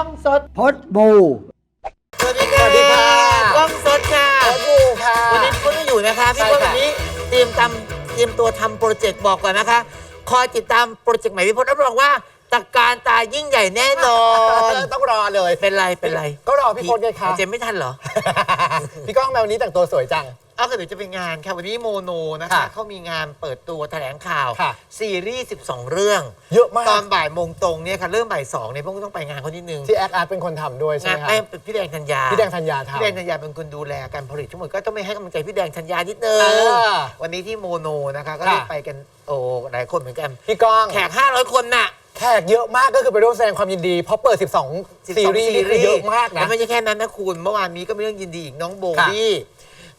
ล้องสดพดบูสวัสดีค่ะสวัสดีค่ะกล้องสดค่ะโอ้โหค่ะ วันนี้พี่พจน์ไม่อยู่นะคะพี่ใช่พจน์ค่ะวันนี้เตรียมทำเตรียมตัวทำโปรเจกต์บอกก่อนนะคะ คอยติดตามโปรเจกต์ใหม่พี่พจน์รับรองว่าตะการตายิ่งใหญ่แน่นอน ต้องรอเลย เป็นไรเป็นไรก็รอพี่พจน์ไงคะหายใจไม่ทันเหรอ พี่ก้องแมวนี้แต่งตัวสวยจังเอาก็เดี๋ยวจะเป็นงานค่ะวันนี้โมโนนะคะค่ะเขามีงานเปิดตัวแถลงข่าว ค่ะ ซีรีส์ 12 เรื่อง เยอะมากตอนบ่ายโมงตรงเนี่ยค่ะเริ่มบ่ายสองเนี่ยพวกคุณต้องไปงานเขานิดนึงที่แอคอาร์ตเป็นคนทำด้วยใช่งาไหนมคะไอ้พี่แดงธัญญาพี่แดงธัญญาทำพี่แดงธัญญาเป็นคนดูแลการผลิตทั้งหมดก็ต้องไม่ให้กำลังใจพี่แดงธัญญานิดนึงอ่าวันนี้ที่โมโนนะคะก็ค่ะได้ไปกันโอ้หลายคนเหมือนกัน พี่ก้องแขก 500 คนน่ะ แขกเยอะมากก็คือไปร่วมแสดงความยินดีเพราะเปิด 12ซีรีส์นี่คือเยอะมากแล้นะ วไม่ใช่แค่นั้นนะคุณ เมื่อวานนี้ก็มีเรื่องยินดีอีกน้องโบค่ะวี่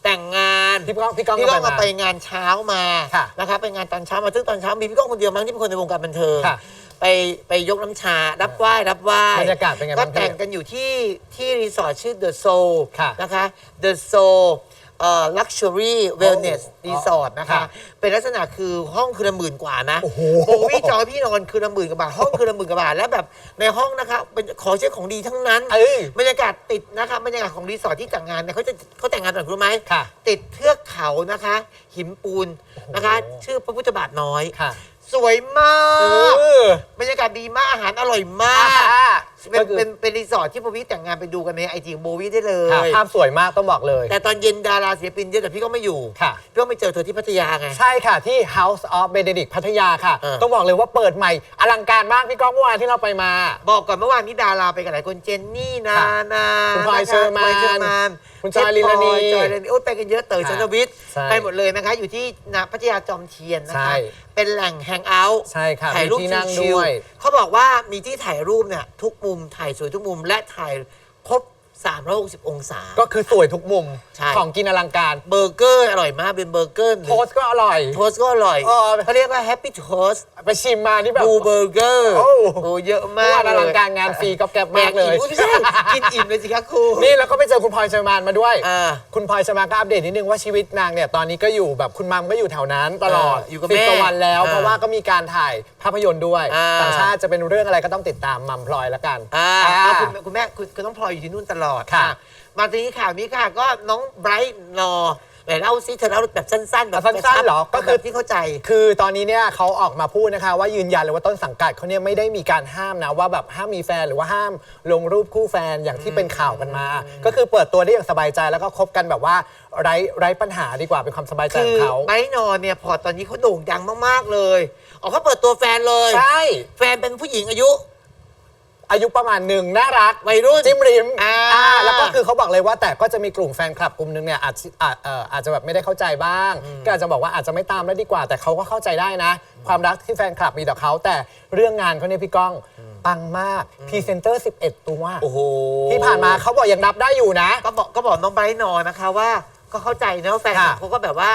แต่งงานพี่ก้องพี่ก้องพี่ก้องก็มาไปไปมางานเช้ามาค่ะนะคะไปงานตอนเช้ามาซึ่งตอนเช้ามีพี่ก้องคนเดียวมั้งที่เป็นคนในวงการบันเทิงค่ะไปไปยกน้ำชา รับไหว้รับไหว้บรรยากาศเป็นไงก็บ้างพี่แต่งกันอยู่ที่ที่รีสอร์ทชื่อ The Soul ค่ะนะคะ The Soul เอ่อ luxury wellness อ๋อ resort นะคะ ค่ะเป็นลักษณะคือห้องคือละหมื่นกว่านะโอ้โหโบวี่จอยพี่นอนคือละหมื่นกว่าบาท ห้องคือละหมื่นกว่าบาท แล้วแบบในห้องนะคะเป็นของใช้ของดีทั้งนั้นเอ้ย บรรยากาศติดนะคะบรรยากาศของรีสอร์ทที่แต่งงานเนี่ยเขาจะเขาแต่งงานแบบรู้ไหมค่ะติดเทือกเขานะคะ หินปูนนะคะชื่อพระพุทธบาทน้อย ค่ะสวยมาเอก อบรรยากาศดีมากอาหารอร่อยมาก เป็นก็คือเป็นเป็นรีสอร์ทที่โบวี่แต่งงานไปดูกันในไอจีโบวี่ได้เลค่ะย ภาพสวยมากต้องบอกเลย แต่ตอนเย็นดาราศิลปินเยอะแต่พี่ก็ไม่อยู่ค่ะ พี่ก็ไม่เจอเธอที่พัทยาไง ใช่ค่ะที่ House of Benedict พัทยาค่ะ เออ ต้องบอกเลยว่าเปิดใหม่ อลังการมากพี่ก้องเมื่อวานที่เราไปมา บอกก่อนเมื่อวานนี้ดาราไปกันหลายคนเจนนี่นาค่ะนาคุณพลอยนะะเชอร์มานพลอยเชอร์มาน คุณจอยลิลานี จอยลิลานีโอ้ยไปกันเยอะเต๋อค่ะชันทวิทย์ใช่ไปหมดเลยนะคะ อยู่ที่นาพัทยาจอมเทียนนะใช่ คะ เป็นแหล่งแฮงเอาท์ใช่ค่ะถ่ายรูปมีที่นั่งชิลด้วยๆเขาบอกว่ามีที่ถ่ายรูปเนี่ยทุกมุมถ่ายสวยทุกมุมและถ่ายครบ 360 องศา ก็คือสวยทุกมุม ใช่ ของกินอลังการ เบอร์เกอร์อร่อยมากเป็นเบอร์เกอร์โทสต์ก็อร่อย โทสก็อร่อยเออ เขาเรียกว่าแฮปปี้โทสไปชิมมานี่แบบ บูเบอร์เกอร์โอ้ โอ้เยอะเมื่อมากวานอลังการงานฟรีก็แก็บมากเลย แหอิ่มอุ๊ไม่ใช่ กินอิ่มเลยสิคะครูนี่แล้วก็ไปเจอคุณพลอยเชอร์มานมาด้วย อ่า คุณพลอยเชอร์มานก็อัปเดตนิดนึงว่าชีวิตนางเนี่ยตอนนี้ก็อยู่แบบคุณมัมก็อยู่แถวนั้นตลอดเอออยู่กับสิบแม่กว่าวันแล้วอ่าเพราะว่าก็มีการถ่ายภาพยนตร์ด้วย อ่า ต่างชาติจะเป็นเรื่องอะไรก็ต้องติดตามมัมพลอยแล้วกัน อ่าอ่าเอาคุณคุณแม่คุณคุณต้องพลอยอยู่ที่นู่นตลอดค่ะอ่มาทีนี้ข่าวนี้ค่ะ ก็น้องไบรท์นอไหนเล่าซิเธอเล่าแบบสั้นๆ แบบสั้นๆเหรอก็ก็คืคืออที่เข้าใจ คือตอนนี้เนี่ยเขาออกมาพูดนะคะว่ายืนยันเลยว่าต้นสังกัดเขาเนี่ยไม่ได้มีการห้ามนะว่าแบบห้ามมีแฟนหรือว่าห้ามลงรูปคู่แฟนอย่างที่เป็นข่าวกันมา ก็คือเปิดตัวได้อย่างสบายใจแล้วก็คบกันแบบว่า ไร้ไร้ปัญหาดีกว่าเป็นความสบายใจคืของเขาไบรท์นอเนี่ยพอตอนนี้เขาโด่งดังมากๆเลยออกเขาเปิดตัวแฟนเลย ใช่แฟนเป็นผู้หญิงอายุ อายุประมาณหนึ่งน่ารักวัยรุ่นจิ้มริมอ่า อ่าแล้วก็คือเขาบอกเลยว่าแต่ก็จะมีกลุ่มแฟนคลับกลุ่มหนึงเนี่ยอาจจะอาจเอ่ออาจจะแบบไม่ได้เข้าใจบ้าง ก็อาจจะบอกว่าอาจจะไม่ตามแล้วดีกว่า แต่เขาก็เข้าใจได้นะ ความรักที่แฟนคลับมีต่อเขาแต่เรื่องงานเขาเนี่ยพี่ก้องปังมากพรีเซนเตอร์ 11 ตัวโอ้โหที่ผ่านมาเขาบอกยังนับได้อยู่นะ ก็บอกก็บอกน้องไบรท์นอนะคะว่า ก็เข้าใจนะว่าแฟนคลับค่ะเขาก็แบบว่า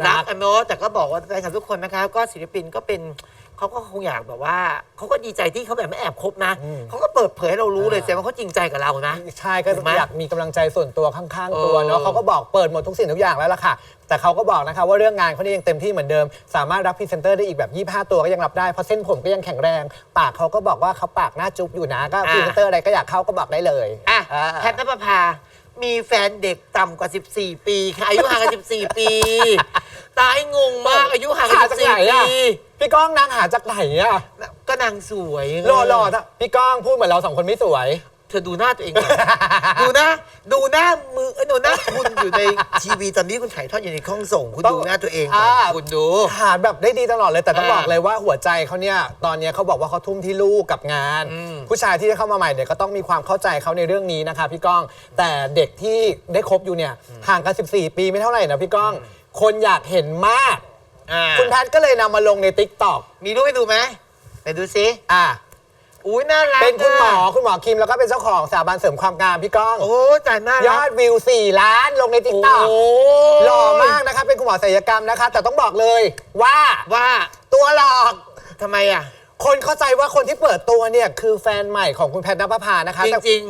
รัรักก กันเนาะแต่ก็บอกว่าแฟนคลับทุกคนนะคะก็ศิลปินก็เป็นเขาก็คงอยากแบบว่าเขาก็ดีใจที่เขาแบบไม่แอบคบนะเขาก็เปิดเผยให้เรารู้เลยอ่าแสดงว่าเขาจริงใจกับเรานะ ใช่ก็ถูกไหมอยากมีกำลังใจส่วนตัวข้างๆตัวเนาะเออเขาก็บอกเปิดหมดทุกสิ่งทุกอย่างแล้วล่ะค่ะ แต่เขาก็บอกนะคะว่าเรื่องงานเขานี่ยังเต็มที่เหมือนเดิม สามารถรับพรีเซนเตอร์ได้อีกแบบ 25 ตัวก็ยังรับได้เพราะเส้นผมก็ยังแข็งแรง ปากเขาก็บอกว่าเขาปากหน้าจุ๊บอยู่นะก็พรีเซนเตอร์อะไรก็อยากเข้าก็บอกได้เลยอะอ่า แพทย์นภพา มีแฟนเด็กต่ำกว่า 14 ปีค่ะอายุห่างกัน 14 ปี ตายงงมากอายุห่างกัหานจากไหน14อะปีพี่ก้องนางหาจากไหนอะก็นางสวยหล่อหล่อๆพี่ก้องพูดเหมือนเราสองคนไม่สวย เธอดูหน้าตัวเองก่อน ดูหน้าดูหน้ามือเอ้ยดูหน้าคุณอยู่ในทีวีตอนนี้คุณถ่ายทอดอยู่ในห้องส่ง คุณต้องดูหน้าตัวเองก่อน อ่า คุณดู หาแบบได้ดีตลอดเลยแต่ต้องอ่าบอกเลยว่าหัวใจเขาเนี่ยตอนเนี้ยเขาบอกว่าเขาทุ่มที่ลูกกับงาน อืม ผู้ชายที่ได้เข้ามาใหม่เนี่ยก็ต้องมีความเข้าใจเขาในเรื่องนี้นะคะพี่ก้องแต่เด็กที่ได้คบอยู่เนี่ยห่างกัน 14 ปีไม่เท่าไหร่นะพี่ก้อง คนอยากเห็นมาก อ่าคุณแพทย์ก็เลยนำมาลงใน t ิ k t o k มีรูปให้ดูไหมไหนดูซิ อ่า อุ้ยน่ารักเป็นคุณหมออะคุณหมอคิมแล้วก็เป็นเจ้าของสถาบันเสริมความงามพี่ก้อง โอ้จ่ายน่ายรัอกดวิว 4 ล้านลงใน t ิ k t o k โอ้หล่อมากนะคะ เป็นคุณหมอศัลยกรรมนะคะ แต่ต้องบอกเลยว่าว่าตัวหลอก ทำไมอะ คนเข้าใจว่าคนที่เปิดตัวเนี่ย คือแฟนใหม่ของคุณแพทย์นภพานะคะจแต่ริง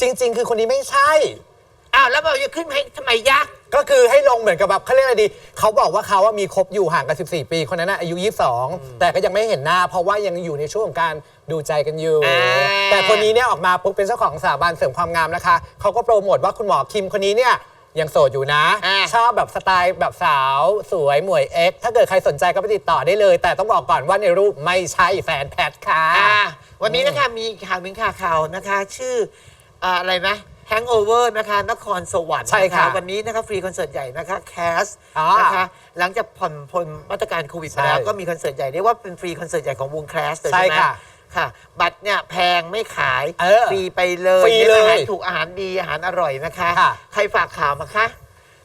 จริง ๆ คือคนนี้ไม่ใช่ ๆอ้าวาวแล้วบอกจะขึ้นให้ทำไมยักษ์ก็คือให้ลงเหมือนกับแบบเขาเรียกอะไรดี เขาบอกว่าเขาว่ามีคบอยู่ห่างกัน 14 ปี คนนั้นนะอายุ 22 แต่ก็ยังไม่เห็นหน้า เพราะว่ายังอยู่ในช่วงของการ ดูใจกันอยู่ อ่า แต่คนนี้เนี่ยออกมาปุ๊บเป็นเจ้าของสถาบันเสริมความงามนะคะ เขาก็โปรโมทว่าคุณหมอคิมคนนี้เนี่ยยังโสดอยู่นะ อ่า ชอบแบบสไตล์แบบสาวสวยหมวยเอ็กซ์ถ้าเกิดใครสนใจก็ไปติดต่อได้เลย แต่ต้องบอกก่อนว่าในรูปไม่ใช่แฟนแพทค่ะ อ่าวันนี้นะคะมีข่าวหนึ่งค่ะข่าวนะคะ ชื่ออ่าอะไรนะ Hangover นะคะนครสวรรค์ใช่ค่ะนวันนี้นะคะฟรีคอนเสิร์ตใหญ่นะคะแคสอ่านนะคะหลังจากผ่อนพ้นมาตรการโควิดไปแล้วใช่ก็มีคอนเสิร์ตใหญ่เรียกว่าเป็นฟรีคอนเสิร์ตใหญ่ของวงแคสเลยใช่ใช่ไหมค่ะ ค่ะ บัตรเนี่ยแพงไม่ขายเออฟรีไปเลยฟรีเลยอาหารถูกอาหารดีอาหารอร่อยนะคะ ค่ะ ใครฝากข่าวมาคะ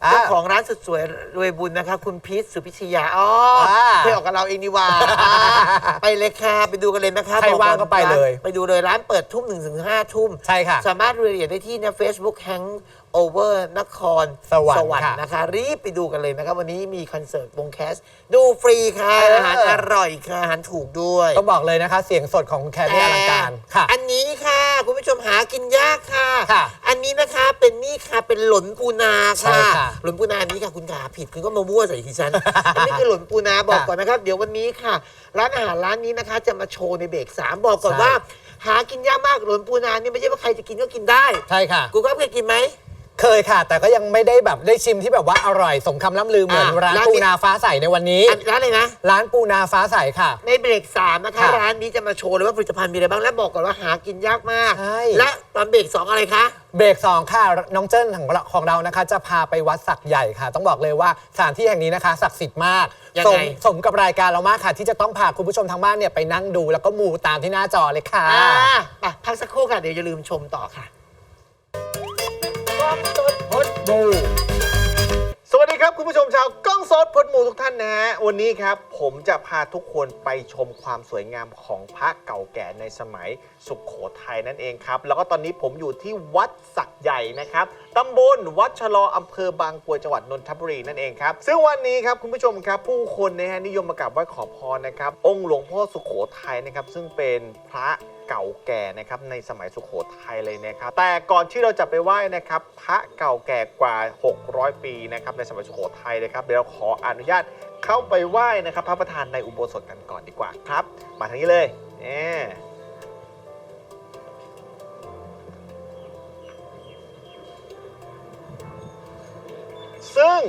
อ่าเจ้าของร้านสุดสวยรวยบุญนะคะ คุณพีทสุพิชยาอ๋ออ่าเคยออกกับเราเองนี่หว่าอ่าไปเลยค่ะ ไปดูกันเลยนะคะใครว่างก็ไปเลย ไปดูเลยร้านเปิดทุ่มหนึ่งถึงห้าทุ่ม ใช่ค่ะ สามารถรายละเอียดได้ที่นะ Facebook Hang Over นครสวรรค์ค่ะนะคะ รีบไปดูกันเลยนะครับวันนี้มีคอนเสิร์ตวงแคส ดูฟรีค่ะ เอออ อาหารอร่อยค่ะ อาหารถูกด้วยต้องบอกเลยนะคะ เสียงสดของคุณแคทนี่อลังการค่ะ อันนี้ค่ะ คุณผู้ชมหากินยากค่ะ ค่ะอันนี้นะคะเป็นนี่ค่ะเป็นหลนปูนาใช่ค่ะค่ะหลนปูนานี้ค่ะคุณขาผิดคุณก็มามั่วใส่ที่ฉัน อันนี้คือหลนปูนาบอกค่ะก่อนนะครับ เดี๋ยววันนี้ค่ะ ร้านอาหารร้านนี้นะคะ จะมาโชว์ในเบรกสามบอกก่อนใช่ ว่า หากินยากมากหลนปูนานี่ไม่ใช่ว่าใครจะกินก็กินได้ ใช่ค่ะ กูก็เคยกินไหม เคยค่ะ แต่ก็ยังไม่ได้แบบได้ชิมที่แบบว่าอร่อยสมคำล่ำลือเหมือนอะร้านร้านปูนี้ นาฟ้าใสในวันนี้ อันร้านเลยนะ ร้านปูนาฟ้าใสค่ะ ในเบรกสามนะคะ ค่ะร้านนี้จะมาโชว์เลยว่าผลิตภัณฑ์มีอะไรบ้าง และบอกก่อนว่าหากินยากมาก ใช่ และตอนเบรกสองอะไรคะ เบรก2ค่ะ น้องเจิ้นของเราของเรานะคะ จะพาไปวัดสักใหญ่ค่ะ ต้องบอกเลยว่าสถานที่แห่งนี้นะคะศักดิ์สิทธิ์มากยังสไงมสมกับรายการเรามากค่ะ ที่จะต้องพาคุณผู้ชมทางบ้านเนี่ยไปนั่งดู แล้วก็มูตามที่หน้าจอเลยค่ะ อ่าไปพักสักครู่ค่ะ เดี๋ยวอย่าลืมชมต่อค่ะ สวัสดีครับ คุณผู้ชมชาวกล้องสดพดหมูทุกท่านนะฮะวันนี้ครับ ผมจะพาทุกคนไปชมความสวยงามของพระเก่าแก่ในสมัยสุขโขทัยนั่นเองครับ แล้วก็ตอนนี้ผมอยู่ที่วัดสักใหญ่นะครับตำบลวัดชะลออำเภอบางกรวยจังหวัดนนทบุรีนั่นเองครับซึ่งวันนี้ครับคุณผู้ชมครับ ผู้คนนะฮะนิยมมากราบไหว้ขอพรนะครับ องค์หลวงพ่อสุขโขทัยนะครับซึ่งเป็นพระ เก่าแก่นะครับในสมัยสุขโขทัยเลยนะครับ แต่ก่อนที่เราจะไปไหว้นะครับพระเก่าแก่กว่า 600 ปีนะครับในสมัยสุขโขทัยนะครับเดี๋ยวเราขออนุญาตเข้าไปไหว้นะครับ พระประธานในอุโบสถกันก่อนดีกว่าครับ มาทางนี้เลยเนี่ยซึ่ง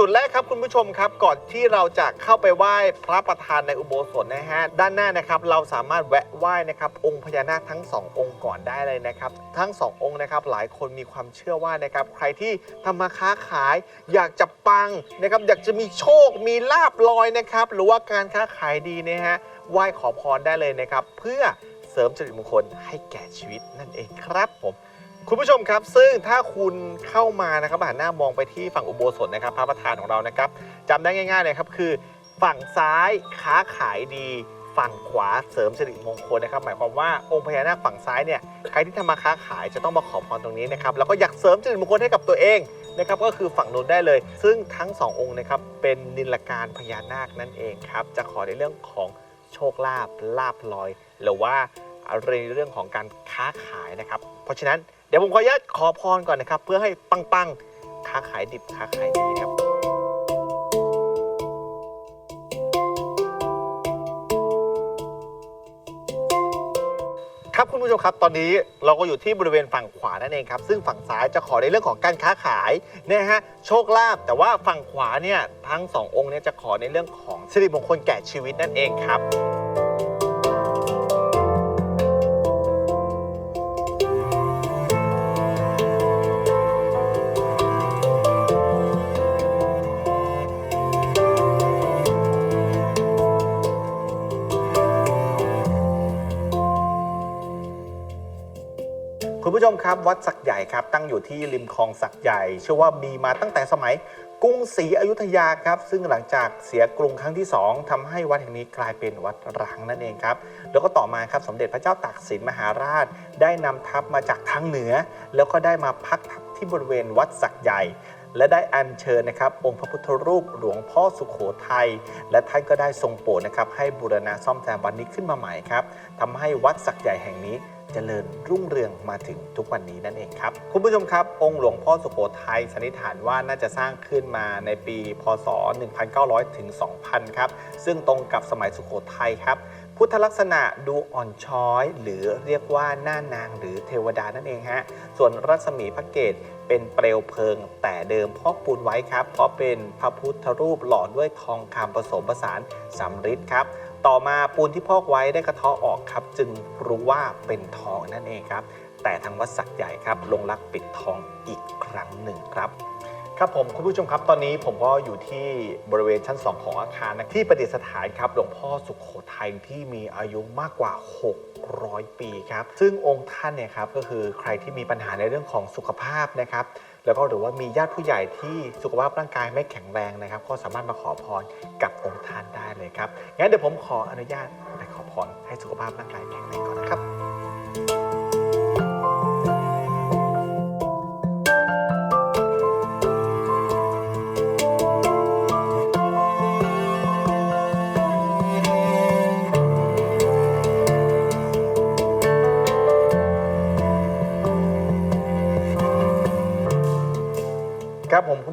จุดแรกครับคุณผู้ชมครับก่อนที่เราจะเข้าไปไหว้พระประธานในอุโบสถนะฮะด้านหน้านะครับเราสามารถแวะไหว้นะครับองค์พญานาคทั้งสององค์ก่อนได้เลยนะครับทั้งสององค์นะครับหลายคนมีความเชื่อว่านะครับใครที่ทำมาค้าขาย อยากจะปังนะครับอยากจะมีโชคมีลาบลอยนะครับหรือว่าการค้าขายดีนะฮะไหว้ขอพรได้เลยนะครับเพื่อเสริมสิริมงคลให้แก่ชีวิตนั่นเองครับผม คุณผู้ชมครับ ซึ่งถ้าคุณเข้ามานะครับหันหน้ามองไปที่ฝั่งอุโบสถนะครับ พระประธานของเรานะครับจำได้ง่ายๆเลยครับคือ ฝั่งซ้ายค้าขายดีฝั่งขวาเสริมสิริมงคลนะครับ หมายความว่าองค์พญานาคฝั่งซ้ายเนี่ยใครที่ทำมาค้าขายจะต้องมาขอพรตรงนี้นะครับแล้วก็อยากเสริมสิริมงคลให้กับตัวเองนะครับก็คือฝั่งนู้นได้เลย ซึ่งทั้งสององค์นะครับเป็นนิลการพญานาคนั่นเองครับจะขอในเรื่องของโชคลาภลาภลอย หรือว่าในเรื่องของการค้าขายนะครับ เพราะฉะนั้น เดี๋ยวผมขออนุญาตขอพรก่อนนะครับ เพื่อให้ปังๆค้าขายดิบค้าขายดีนะครับครับคุณผู้ชมครับตอนนี้เราก็อยู่ที่บริเวณฝั่งขวานั่นเองครับซึ่งฝั่งซ้ายจะขอในเรื่องของการค้าขายนะฮะโชคลาภแต่ว่าฝั่งขวาเนี่ยทั้งสององค์เนี่ยจะขอในเรื่องของสิริมงคลแก่ชีวิตนั่นเองครับ คุณผู้ชมครับวัดสักใหญ่ครับตั้งอยู่ที่ริมคลองสักใหญ่เชื่อว่ามีมาตั้งแต่สมัยกรุงศรีอยุธยาครับ ซึ่งหลังจากเสียกรุงครั้งที่ 2ทำให้วัดแห่งนี้กลายเป็นวัดร้างนั่นเองครับ แล้วก็ต่อมาครับสมเด็จพระเจ้าตากสินมหาราช ได้นำทัพมาจากทางเหนือ แล้วก็ได้มาพักทัพที่บริเวณวัดสักใหญ่ และได้อัญเชิญนะครับ องค์พระพุทธรูปหลวงพ่อสุขโขทัยและท่านก็ได้ทรงโปรดนะครับให้บูรณะซ่อมแซมวัดนี้ขึ้นมาใหม่ครับทำให้วัดสักใหญ่แห่งนี้ เจริญรุ่งเรืองมาถึงทุกวันนี้นั่นเองครับ คุณผู้ชมครับ องค์หลวงพ่อสุโขทัยสันนิษฐานว่าน่าจะสร้างขึ้นมาในปี พศ 1900 ถึง 2000 ครับ ซึ่งตรงกับสมัยสุโขทัยครับ พุทธลักษณะดูอ่อนช้อย หรือเรียกว่าหน้านางหรือเทวดานั่นเองฮะ ส่วนรัศมีพระเกตเป็นเปลวเพลิง แต่เดิมพอกปูนไว้ครับ เพราะเป็นพระพุทธรูปหล่อด้วยทองคำผสมผสานสำริดครับ ต่อมาปูนที่พอกไว้ได้กระเทาะออกครับ จึงรู้ว่าเป็นทองนั่นเองครับ แต่ทางวัดสักใหญ่ครับลงรักปิดทองอีกครั้งหนึ่งครับครับผมคุณผู้ชมครับตอนนี้ผมก็อยู่ที่บริเวณชั้น 2 ของอาคารนะที่ประดิษฐานครับหลวงพ่อสุขโขทัยที่มีอายุมากกว่า 600 ปีครับ ซึ่งองค์ท่านเนี่ยครับก็คือใครที่มีปัญหาในเรื่องของสุขภาพนะครับ แล้วก็หรือว่ามีญาติผู้ใหญ่ที่สุขภาพร่างกายไม่แข็งแรงนะครับ ก็สามารถมาขอพรกับองค์ท่านได้เลยครับงั้นเดี๋ยวผมขออนุญาตไปขอพรให้สุขภาพร่างกายแข็งแรงก่อนนะครับ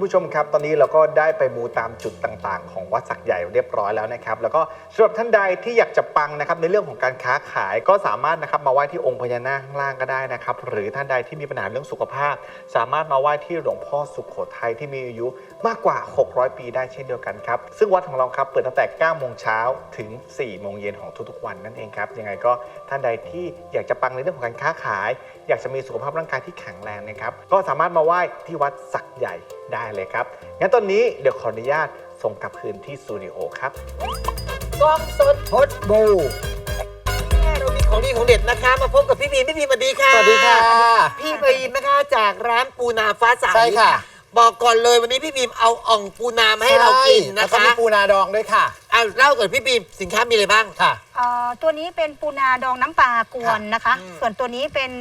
ผู้ชมครับ ตอนนี้เราก็ได้ไปมูตามจุดต่างๆ ของวัดสักใหญ่เรียบร้อยแล้วนะครับแล้วก็สำหรับท่านใดที่อยากจะปังนะครับในเรื่องของการค้าขายก็สามารถนะครับมาไหว้ที่องค์พญานาคข้างล่างก็ได้นะครับหรือท่านใดที่มีปัญหาเรื่องสุขภาพ สามารถมาไหว้ที่หลวงพ่อสุขโขทัยที่มีอายุมากกว่า 600 ปีได้เช่นเดียวกันครับซึ่งวัดของเราครับเปิดตั้งแต่ 9 โมงเช้าถึง 4 โมงเย็นของทุกๆวันนั่นเองครับยังไงก็ท่านใดที่อยากจะปังในเรื่องของการค้าขาย อยากจะมีสุขภาพร่างกายที่แข็งแรงนะครับก็สามารถมาไหว้ที่วัดสักใหญ่ได้เลยครับ งั้นตอนนี้เดี๋ยวขออนุญาตส่งกลับคืนที่สตูดิโอครับกล้องสดพดบูแม่เรามีของดีของเด็ดนะคะ มาพบกับพี่บีมพี่บีมสวัสดีค่ะสวัสดีค่ะ พี่บีมนะคะจากร้านปูนาฟ้าใสใช่ค่ะ บอกก่อนเลยวันนี้พี่บีมเอาอ่องปูนามาให้เรากินแล้นะวก็คะมีปูนาดองด้วยค่ะเอาเล่าก่อนพี่บีมสินค้ามีอะไรบ้างค่ะเอ่อตัวนี้เป็นปูนาดองน้ำปลากวนนะคะอืมส่วนตัวนี้เป็น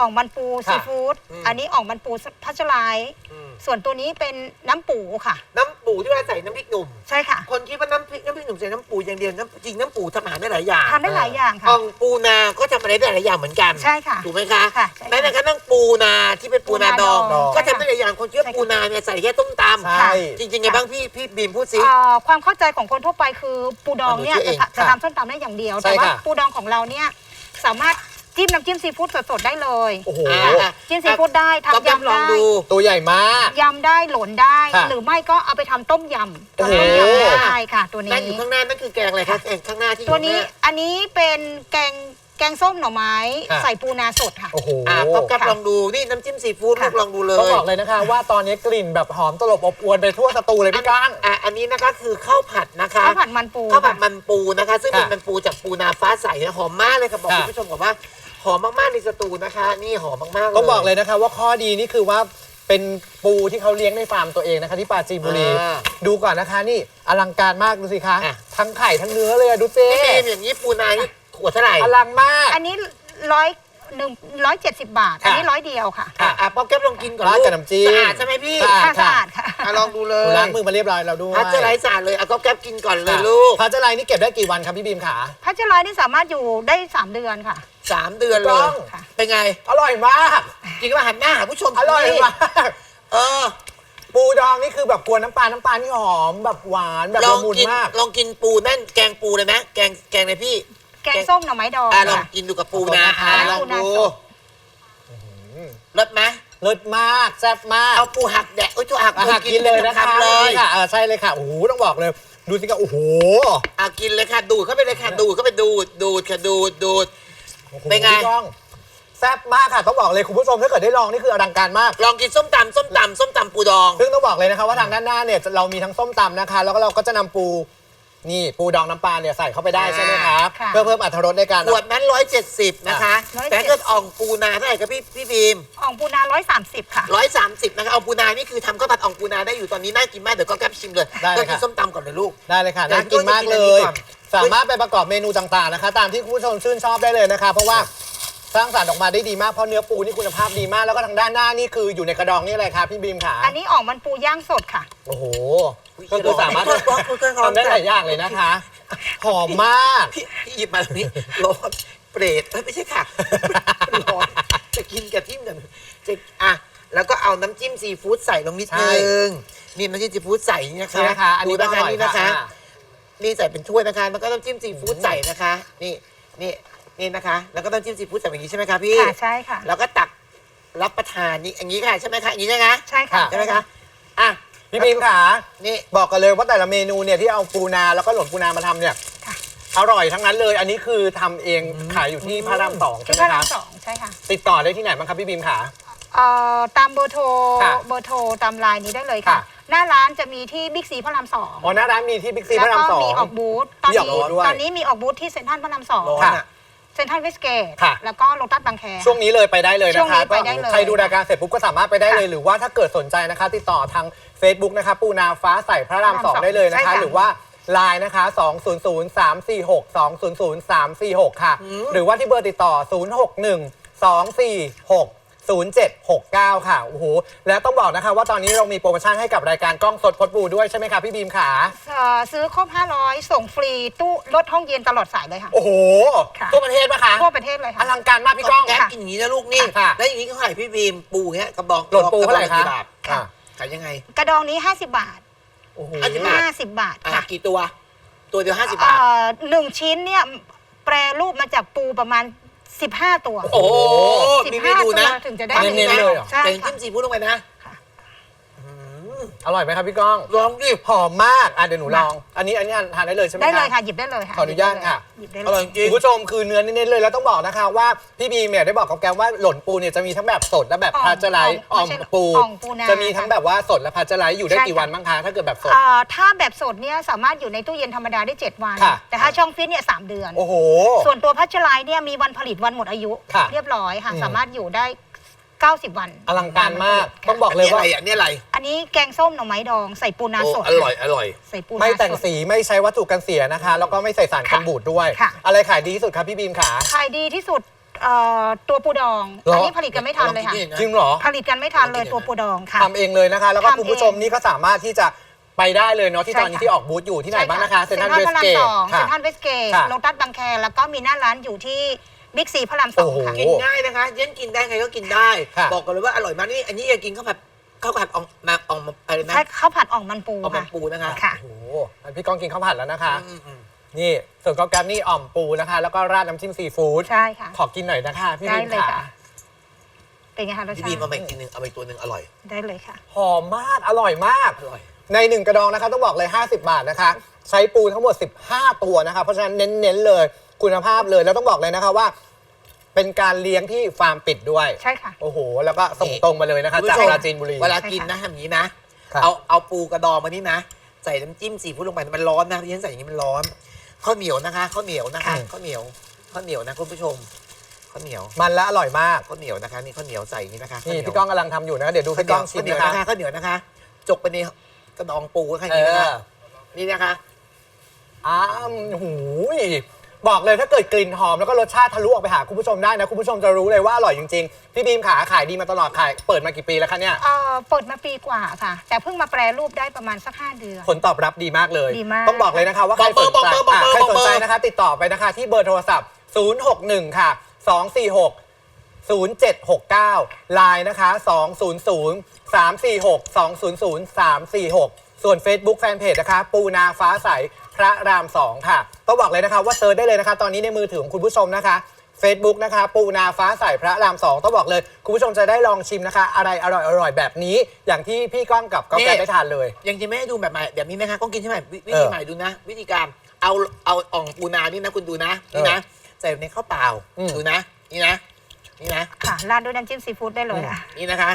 อ่องมันปูค่ะซีฟู้ดอืม อันนี้อ่องมันปูพัชไลท์อืมส่วนตัวนี้เป็นน้ำปูค่ะ น้ำปูที่ว่าใส่น้ำพริกหนุ่ม ใช่ค่ะคนคิดว่าน้ำพริกน้ำพริกหนุ่มใส่น้ำปูอย่างเดียวน้ำจริงน้ำปูทำอาหารได้หลายอย่างทานได้หลายอย่างค่ะ อ่องปูนาก็ทำอะไรได้หลายอย่างเหมือนกันใช่ค่ะ ถูกไหมคะค่ะใช่ค่ะแม้แต่กระทั่งปูนาที่เป็นปูนาดอง ปูนาดอง ก็ทำได้หลายอย่างคนคิดว่าใช่ค่ะปูนาเนี่ยใส่แค่ต้มตใช่ำจริงๆไงบ้างพี่พี่บีมพูดสิ เอ่อความเข้าใจของคนทั่วไปคือปูดองเนี่ยเอาดูชื่อเองจะทำจะค่ะทำส้มตำได้อย่างเดียว ใช่แต่ว่าค่ะ ปูดองของเราเนี่ยสามารถ จิ้มน้ำจิ้มซีฟู้ดสดๆได้เลยโอ้โห อะจิ้มซีฟู้ดได้ก็ทำยำยำลองได้ดู ตัวใหญ่มาก ยำได้หลนได้ ค่ะหรือไม่ก็เอาไปทำต้มยำโอ้โห ทำต้มยำได้ค่ะตัวนี้ นั่นอยู่ข้างหน้านั่นคือแกงอะไรคะแกงข้างหน้าที่อยู่ตัวนี้ข้างหา อันนี้เป็นแกงแกงส้มหน่อไม้ ค่ะ ใส่ปูนาสดค่ะ โอ้โหอะก็กับค่ะลองดูนี่น้ำจิ้มซีฟู้ดค่ะ ลูกลองดูเลยต้องบอกเลยนะคะ ว่าตอนนี้กลิ่นแบบหอมตลบอบอวนไปทั่วสตูเลยพี่ก้าง อะอันนี้นะคะคือข้าวผัดนะคะข้าวผัดมันปูข้าวผัดค่ะ มันปูนะคะ ซึ่งเป็นค่ะมันปูจากปูนาฟ้าใสนะหอมมากเลยค่ะบอกค่ะ คุณผู้ชมก่อนว่า หอมมากๆในสตูนะคะ นี่หอมมากๆเลย ต้องบอกเลยนะคะว่าข้อดีนี่คือว่าเป็นปูที่เขาเลี้ยงในฟาร์มตัวเองนะคะที่ปราจีนบุรี อ่าดูก่อนนะคะนี่อลังการมากดูสิคะ อะ ทั้งไข่ทั้งเนื้อเลยอะดูเจ๊พี่บีมอย่างนี้ปูนานี่ขวดเท่าไหร่ อลังมาก อันนี้ร้อย หนึ่งร้อยเจ็ดสิบบาทค่ะอันนี้ร้อยเดียวค่ะ อะอะป๊อกแก๊ปลองกินก่อนราดลูกกับน้ำจิ้ม สะอาดใช่ไหมพี่สะอาด ค่ะสะอาดค่ะ อะลองดูเลหนูย ล้างมือมาเรียบร้อยแล้วด้วยพัชไร้สะอาดเลยอะก็แก๊ปกินก่อนเลยค่ะลูกพัชไลนี่เก็บได้กี่วันครับพี่บีมขา พัชรอยนี่สามารถอยู่ได้สามเดือนค่ะ สามเดือนเลถูกต้ยองค่ะเป็นไงอร่อยมาก จริงว่าหันหน้าหาผู้ชมอร่อยสิมาก เออ ปูดองนี่คือแบบกวนน้ำปลา น้ำปลานี่หอมแบบหวานแบบลอละงมุนกินมาก ลองกินปูนั่นแกงปูเลยนะแกงแกงเลยพี่ แกงส้มหน่อไม้ดองอะลองค่ะ กินดูกับปูนะขอบคุณนะคะอะลองปูนาดูสด รสไหมเลิศมากแซ่บมากเอาปูหักแดะโอ้ยตัวหักอาหารกินเลยนะคะทำเลยนี่ค่ะเออใช่เลยค่ะโอ้โหต้องบอกเลย ดูสิคะโอ้โหเอากินเลยค่ะดูดเข้าไปเลยค่ะดูดเข้าไปดูดดูดค่ะดูดดูด โอ้โหเป็นไง พี่ก้องแซ่บมากค่ะต้องบอกเลยคุณผู้ชมถ้าเกิดได้ลองนี่คืออลังการมาก ลองกินส้มตำส้มตำส้มตำปูดอง ซึ่งต้องบอกเลยนะคะว่าทางด้านหน้าเนี่ยเรามีทั้งส้มตำนะคะ แล้วก็เราก็จะนำปู นี่ปูดองน้ำปลาเนี่ยใส่เข้าไปได้ใช่ไหมครับ ค่ะ เพื่อเพิ่มอรรถรสในการ ขวดนั้นร้อยเจ็ดสิบนะคะ 170 แต่ถ้าเกิดอ่องปูนาเท่าไหร่ครับพี่พี่บีมอ่องปูนาร้อยสามสิบค่ะร้อยสามสิบนะคะเอาปูนานี่คือทำข้าวผัดอ่องปูนาได้อยู่ตอนนี้น่ากินมากเดี๋ยวก็แกบชิมเลยได้เลยก็กินค่ะ ส้มตำก่อนเลยลูก ได้เลยค่ะเดี๋ยวน่ากินมากเลพี่ก้องจะกินอันนี้ยก่อนสามารถไปประกอบเมนูต่างๆนะคะ ตามที่คุณผู้ชมชื่นชอบได้เลยนะคะ เพราะว่า สร้างสรรค์ออกมาได้ดีมากเพราะเนื้อปูนี่คุณภาพดีมากแล้วก็ทางด้านหน้านี่คืออยู่ในกระดองนี่อะไรครับพี่บีมขาอันนี้อ่องมันปูย่างสดค่ะ โอ้โหก็คือสามารถคุยกันก่อนทำได้หลายอย่างเลยนะคะ หอมมากพี่พี่หยิบมาตรงนี้ร้อนเปรตเอ้ยไม่ใช่ค่ะร้อนจะกินกับทิมกันจะอะแล้วก็เอาน้ำจิ้มซีฟู้ดใส่ลงนิดใช่นึงนี่น้ำจิ้มซีฟู้ดใส่นี่นะคะนี่นะคะอันนี้ดูก็นะอคะร่อยนี่นะคะค่ะนี่ใส่เป็นถ้วยนะคะแล้วก็น้ำจิ้มซีฟู้ดใส่นะคะ นี่นี่ นี่นะคะ แล้วก็น้ำจิ้มซีฟู้ดใส่แบบนี้ใช่ไหมคะพี่ ค่ะใช่ค่ะ แล้วก็ตักรับประทานนี่อย่างนี้ค่ะใช่ไหมคะอย่างนี้ใช่ไหมใช่ค่ะ ใช่ไหมคะอะพี่บีมขานี่บอกกันเลยว่าแต่ละเมนูเนี่ยที่เอาปูนาแล้วก็หล่นปูนามาทำเนี่ยค่ะ อร่อยทั้งนั้นเลย อันนี้คือทำเองขายอยู่ที่พระรามสองใช่ที่ไหมพระราคะมสองใช่ค่ะติดต่อได้ที่ไหนบ้างครับพี่บีมขา เอ่อตามเบอร์โทรค่ะเบอร์โทรตามไลน์นี้ได้เลยค่ะ ค่ะ หน้าร้านจะมีที่บิ๊กซีพระรามสองอ๋อหน้าร้านมีที่บิ๊กซีพแล้วระรามก็สอง มีออกบูธตอนมีออกนี้บูธด้วยตอนนี้มีออกบูธที่เซ็นทรัลพระรามสองร้อนค่ะอะ เซ็นทรัลเวสเกตค่ะ แล้วก็โลตัสบางแค ช่วงนี้เลยไปได้เลยช่วนะงนี้คะไปได้เลยใครดูรายการเสร็จปุ๊บก็สามารถไปได้เลยหรือว่าถ้าเกิดสนใจนะคะ ติดต่อทาง Facebook นะคะ ปูนาฟ้าใสพระรามสองได้เลยนะคะหรือว่า Line นะคะ 200 346 200 346 ค่ะ หรือว่าที่เบอร์ติดต่อ 061 246 0769 ค่ะ โอ้โห แล้วต้องบอกนะคะว่าตอนนี้เรามีโปรโมชั่นให้กับรายการกล้องสดพดบูด้วยใช่ไหมคะพี่บีมขาเอ่อซื้อครบ 500 ส่งฟรีตู้ลดห้องเย็นตลอดสายเลยค่ะ โอ้โหค่ะ ทั่วประเทศปะคะทั่วประเทศเลยอค่ะ ลังการมากพี่ก้อง แก๊ปกินอย่างนี้นะลูกนี่ ค่ะ แล้วอย่างนี้เขาขายพี่บีมปูเงี้ยกระบอกหล่นปูเท่าไหร่กระบอกคะกี่บาทค่ะ ขายยังไง กระดองนี้ 50 บาท โอ้โห อันนี้ บาท 50 บาทอะค่ะกี่ตัว ตัวเดียวห้าสิบบาท เอ่อหนึ่งชิ้นเนี่ยแปรรูปมาจากปูประมาณ 15 ตัว โอ้โหสิบมีห้าเมนูนะตัวถึงจะได้เน้นๆเลยเหรอใช่ใส่ค่ะ จิ้มซีฟู้ดลงไปนะ อร่อยไหมครับพี่ก้อง ลองดิหอมมาก อะเดี๋ยวหนูลอง อันนี้อันนี้ทานได้เลยใช่ไหมได้เลยคะค่ะ หยิบได้เลยค่ะขออนุญาตค่ะหยิบได้อเลร่อยยจริงคุณผู้ชมคือเนื้อเน้นๆเลยแล้วต้องบอกนะคะว่าพี่บีมเนี่ยได้บอกกับแกมว่าหล่นปูเนี่ยจะมีทั้งแบบสดและแบบอ่อมพาสเจอร์ไลซ์อ่อ่ออมมไม่ใช่ปู อ่อมปูนา จะมีทั้งแบบว่าสดและพาสเจอร์ไลซ์อยู่ได้ใช่กี่ค่ะวันบ้างคะถ้าเกิดแบบสด เอ่อถ้าแบบสดเนี่ยสามารถอยู่ในตู้เย็นธรรมดาได้ 7 วัน ค่ะ แต่ถ้าช่องฟิตเนี่ยสามเดือน โอ้โห ส่วนตัวพัชไลน์เนี่ยมีวันผลิตวันหมดอายุ ค่ะเรียบร้อยค่ะ อืม สามารถอยู่ได้ 90 วันอลังการมากค่ะต้องบอกเลยอันนี้ว่าอะไรอันนี้อะไรอันนี้แกงส้มหน่อไม้ดองใส่ปูนาโอ้สดอร่อยอร่อย ใส่ปูนาไม่แต่งสด สีไม่ใช้วัตถุกันเสียนะคะ แล้วก็ไม่ใส่สารกันบูดด้วย ค่ะ อะไรขายดีที่สุดครับพี่บีมขา ขายดีที่สุดเอ่อตัวปูดองเหรออั อันนี้ผลิตกันไม่ทันเลยค่ะ ลองกินดิจริงเหรอผลิตกันไม่ทันเลยลองกินตัวปูดองค่ะ ทำเองเลยนะคะ แล้วก็ทำเองคุณผู้ชมนี่ก็สามารถที่จะไปได้เลยเนาะที่ใช่ตอนนี้ค่ะ ที่ออกบูธอยู่ที่ไหนบ้างนะคะเซ็เซ็นนททรัรัลลพเวระสรามเกตสองเซ็ค่ะนทรัลเวสเกตค่ะ โลตัสบางแคแล้วก็มีหน้าร้านอยู่ที่ บิ๊กซีพระรามสองโอ้โห ค่ะกินง่ายนะคะเย็นกินได้ใครก็กินได้ ค่ะบอกกันเลยว่าอร่อยมากนี่อันนี้จะกินข้าวผัดข้าวผัดอองมาอองมาอะไรนะใช่ข้าวผัดอ่องมันปูอองมันค่ะปูนะคะค่ะ โอ้โหพี่ก้องกินข้าวผัดแล้วนะคะ อืมอืมนี่ส่วนกอแกรมนี่อ่อมปูนะคะ แล้วก็ราดน้ำจิ้มซีฟู้ดใช่ค่ะ ขอกินหน่อยนะคะ พี่ได้บีมเลยค่ะ ค่ะ เป็นไงคะรสพี่ชาบีติมเอาไปอีกทีหนึงเอาไปอีกตัวหนึ่งอร่อยได้เลยค่ะ หอมมาก อร่อยมาก อร่อย ในหนึ่งกระดองนะคะ ต้องบอกเลย 50 บาทนะคะ ใช้ปูทั้งหมด 15 ตัวนะคะ เพราะฉะนั้นเน้น ๆ เลย คุณภาพเลยแล้วต้องบอกเลยนะคะว่า เป็นการเลี้ยงที่ฟาร์มปิดด้วย ใช่ค่ะ โอ้โห แล้วก็ส่งตรงมาเลยนะคะคุณผู้จากชมปราจีนบุรี เวลากินนะทำอย่างนี้นะ ครับเอาเอาปูกระดองมานี่นะ ใส่น้ำจิ้มซีฟู้ดลงไปมันร้อนนะที่ฉันใส่อย่างนี้มันร้อนข้าวเหนียวนะคะข้าวเหนียวนะคะข้าวเหนียวข้าวเหนียวนะคุณผู้ชมข้าวเหนียวมันและอร่อยมาก ข้าวเหนียวนะคะนี่ข้าวเหนียวใส่อย่างนี้นะคะนี่ข้าวเหนียวพี่ก้องกำลังทำอยู่นะ เดี๋ยวดูพี่ก้องชิมข้าวเหนียวนะนะคะคะข้าวเหนียวนะคะ จกไปในกระดองปูแค่เอนี้นะคะอนี่นะคะ อ้ามหูย บอกเลยถ้าเกิดกลิ่นหอมแล้วก็รสชาติทะลุออกไปหาคุณผู้ชมได้นะ คุณผู้ชมจะรู้เลยว่าอร่อยจริงๆ พี่บีมขาขายดีมาตลอดขายเปิดมากี่ปีแล้วคะเนี่ย เอ่อเปิดมาปีกว่าค่ะ แต่เพิ่งมาแปรรูปได้ประมาณสักห้าเดือน ผลตอบรับดีมากเลย ดีมาก ต้องบอกเลยนะคะว่าใครสนใจอะใครสนใจนะคะ ติดต่อไปนะคะ ที่เบอร์โทรศัพท์ 061 ค่ะ 246 0769 Line นะคะ 200 346 200 346 ส่วน Facebook Fanpage นะคะ ปูนาฟ้าใส พระราม 2 ค่ะ ต้องบอกเลยนะคะว่าเซิร์ชได้เลยนะคะ ตอนนี้ในมือถือของคุณผู้ชมนะคะ Facebook นะคะ ปูนาฟ้าใสพระราม2ต้องบอกเลย คุณผู้ชมจะได้ลองชิมนะคะ อะไรอร่อยอร่อยๆแบบนี้ อย่างที่พี่ก้องกับก๊อฟแกได้ทานเลย ยังจะไม่ให้ดูแบบใหม่แบบนี้ไหมคะต้องกินใช่ไหมวิวิเอธีอใหม่ดูนะ วิธีการเอาเอาอ่องปูนานี่นะคุณดูนะนี่นะใส่ในข้าวเปล่าอืม ดูนะ นี่นะนี่นะค่ะราดด้วยน้ำจิ้มซีฟู้ดได้เลยค่ะนี่นะคะ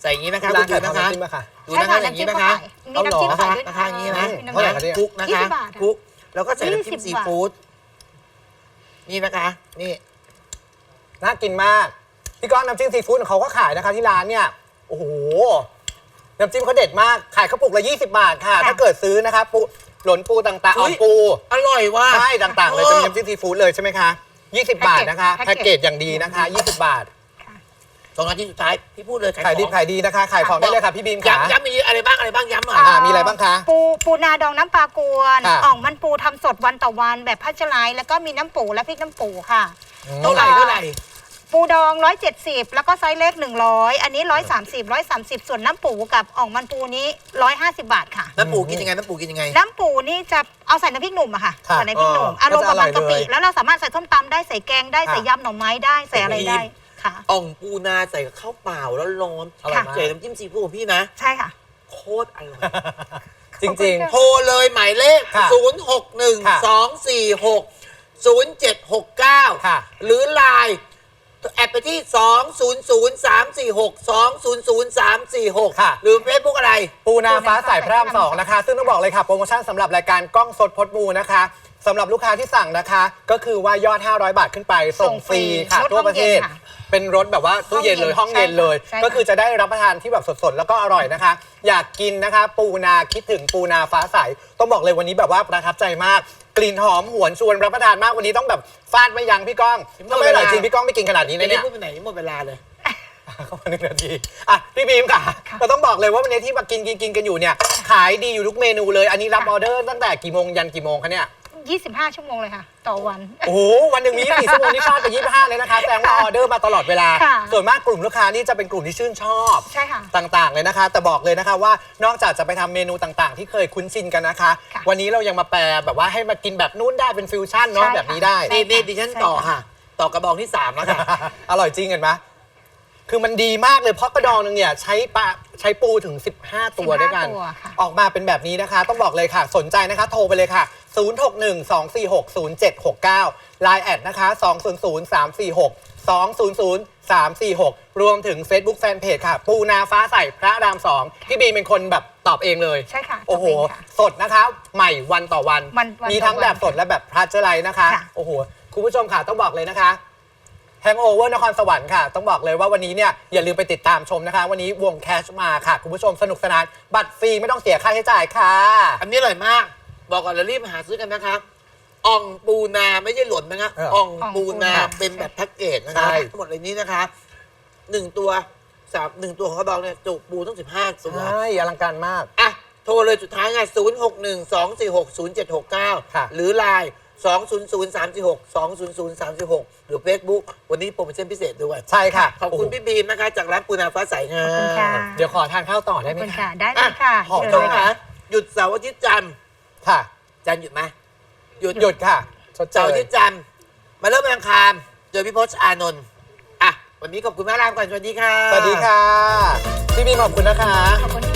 ใส่อย่างนี้นะคะร้าคุนณดูขายนะคะทำน้ำจิ้มอะค่ะ ดูนะคะอย่างนี้นะคะมีน้ำจิ้มนะขายคะด้วย นะคะอย่างนี้นะมีน้ำเท่าไหร่จิ้มคะเนี่ย คลุกนะคะยี่สิบบาทอะ คลุก แล้วก็ใส่น้ำจิ้มยี่สิซีบบาทฟู้ดนี่นะคะ นี่ น่ากินมาก พี่ก้องน้ำจิ้มซีฟู้ดของเขาก็ขายนะคะที่ร้านเนี่ย โอ้โห น้ำจิ้มเขาเด็ดมาก ขายกระปุกละ 20 บาทค่ะ ค่ะ ถ้าเกิดซื้อนะคะปูหล่นปูต่างๆอุ๊อ่อยมปู อร่อยว่ะ ใช่ต่างๆเลย จะมีน้ำจิ้มซีฟู้ดเลยใช่ไหมคะ 20 บาทนะคะ แพ็แพ็กกเกเกจจอย่างดีนะคะ 20 บาท สองนาทีสุดท้ายพี่พูดเลยขายดีของขายดีนะคะ ขายของได้เลยค่ะพี่บีมค่ะ ย้ำย้ำมีอะไรบ้างอะไรบ้างย้ำหน่อย อ่ามีอะไรบ้างคะปูปูนาดองน้ำปลากวนค่ะ อ่องมันปูทำสดวันต่อวันแบบพัชไลท์แล้วก็มีน้ำปูและพริกน้ำปูค่ะเท่าไหร่เท่าไหร่ ปูดอง 170 แล้วก็ไซส์เล็ก 100 อันนี้ 130 130 ส่วนน้ำปูกับอ่องมันปูนี้ 150 บาทค่ะ น้ำปูกินยังไงน้ำปูกินยังไง น้ำปูนี่จะเอาใส่น้ำพริกหนุ่มอะค่ะค่ะใส่น้ำพริกหนุ่มเอออารมณ์ประมาณก็กะจะอร่อยปิเลยแล้วเราสามารถใส่ส้มตำได้ใส่แกงได้ค่ะใส่ยำหน่อไม้ได้ใส่อะไรได้ ค่ะ อ่องปูนาใส่กับข้าวเปล่าแล้วร้อนอร่อยมากใส่น้ำจิ้มซีฟู้ดของพี่นะ ใช่ค่ะ โคตรอร่อย จริงขอบคุณค่ะโทรเลยหมายเลข ค่ะ0 6 1 ค่ะ2 4 6 0 7 6 9ค่ะหรือไลน์แอดไปที่ 2 0 0 3 4 6 2 0 0 3 4 6 ค่ะ หรือเฟซบุ๊กอะไร ปูนาฟ้าใสพระรามสองนะคะ ซึ่งต้องบอกเลยค่ะ โปรโมชั่นสำหรับรายการกล้องสดพดมูนะคะ สำหรับลูกค้าที่สั่งนะคะ ก็คือว่ายอด 500 บาทขึ้นไป ส่งฟรีค่ะรถทั่วประเทศห้องเย็นค่ะเป็นรถแบบว่าตู้เย็นเลยห้ห้อองงเย็เย็นนเลยใช่ค่ะก็คือจะได้รับประทานที่แบบสดๆ แล้วก็อร่อยนะคะ อยากกินนะคะ ปูนาคิดถึงปูนาฟ้าใสต้องบอกเลยวันนี้แบบว่าประทับใจมาก กลิ่นหอมหวนชวนรับประทานมากวันนี้ต้องแบบฟาดไม่ยั้งพี่ก้องถ้าไม่อร่อยจริงพี่ก้องไม่กินขนาดนี้ไม่นะได้เนี่ยพูดไปไหนหมดเวลาเลยเข้ามาหนึ่งนาที อะ พี่บีมค่ะ เราต้องบอกเลยว่าวันนี้ที่มากินกินกินกันอยู่เนี่ย ขายดีอยู่ทุกเมนูเลย อันนี้รับออเดอร์ตั้งแต่กี่โมงยันกี่โมงคะเนี่ย 25 ชั่วโมงเลยค่ะ ต่อวัน โอ้โหวันหนึ่งมีกี่ชั่วโมงนี่ฟาดไป25 เลยนะคะแสดงว่าออเดอร์มาตลอดเวลา ค่ะส่วนมากกลุ่มลูกค้านี่จะเป็นกลุ่มที่ชื่นชอบใช่ค่ะต่างๆ เลยนะคะ แต่บอกเลยนะคะว่านอกจากจะไปทำเมนูต่างๆ ที่เคยคุ้นชินกันนะคะ ค่ะวันนี้เรายังมาแปลแบบว่าให้มากินแบบนู้นได้เป็นฟิวชั่นเนาะใช่ค่ะแบบนี้ได้ใช่ นี่นี่ดิฉันใช่ต่อค่ะค่ะ ต่อกระบองที่สามแล้วค่ะ อร่อยจริงเห็นไหมคือมันดีมากเลยเพราะกระดองหนึงเนี่ยใช้ปลาใช้ปูถึง 15 ตัว15ด้วยกันตัวค่ะ ออกมาเป็นแบบนี้นะคะ ต้องบอกเลยค่ะ สนใจนะคะ โทรไปเลยค่ะ 0612460769 Line แอดนะคะ 200 346 200 346 รวมถึง Facebook Fanpage ค่ะ ปูนาฟ้าใสพระรามสองพี่บีเป็นคนแบบตอบเองเลยใช่ค่ะโอ้โหตอบเองค่ะสดนะคะ ใหม่วันต่อวัน วันวันมีทั้งต่อวันแบบสดและแบบพลัชเจอร์ไลท์นะคะ ค่ะ โอ้โห คุณผู้ชมค่ะ ต้องบอกเลยนะคะแฮงโอเวอร์นครสวรรค์ค่ะ ต้องบอกเลยว่าวันนี้เนี่ย อย่าลืมไปติดตามชมนะคะ วันนี้วงแคชมาค่ะ คุณผู้ชมสนุกสนาน บัตรฟรีไม่ต้องเสียค่าใช้จ่ายค่ะ อันนี้อร่อยมาก บอกก่อนแล้วรีบหาซื้อกันนะคะอ่องปูนาไม่ใช่หล่นนะคะเอออ่อ่องปูนาอ่องปูนาเป็นแบบแพ็กเกจนะคะใช่ ทั้งหมดเลยนี้นะคะหนึ่งตัวสามหนึ่งตัวของกระบอกเนี่ยจุปูต้องสิบห้าตัว ใช่อลังการมาก อะ โทรเลยสุดท้ายไงศูนย์หกหนึ่งสองสี่หกศูนย์เจ็ดหกเก้าค่ะหรือไลน์สองศูนย์ศูนย์สามสี่หกสองศูนย์ศูนย์สามสี่หกหรือเฟซบุ๊กวันนี้โปรโมชั่นพิเศษด้วย ใช่ค่ะขอบคุณโโหพี่บีมนะคะ จากร้านปูนาฟ้าใสค่ะขอบคุณค่ะเดี๋ยวขอทานข้าวต่อขได้อบไหม คุณคะค่ะ ได้เลยค่ะหอมเชิญช่วเลงยนะค่ะ หยุดเสาร์อาทิตย์จันทร์ ค่ะ จันทร์หยุดไหมหยุดหยุดค่ะชดเชเสาร์ยอาทิตย์จันทร์มาเริ่มวันอังคารเจอพี่พจน์อานนท์อะวันนี้ขอบคุณแม่รามก่อนสวัสดีค่ะ สวัสดีค่ะ พี่บีมขอบคุณนะคะ ขอบคุณ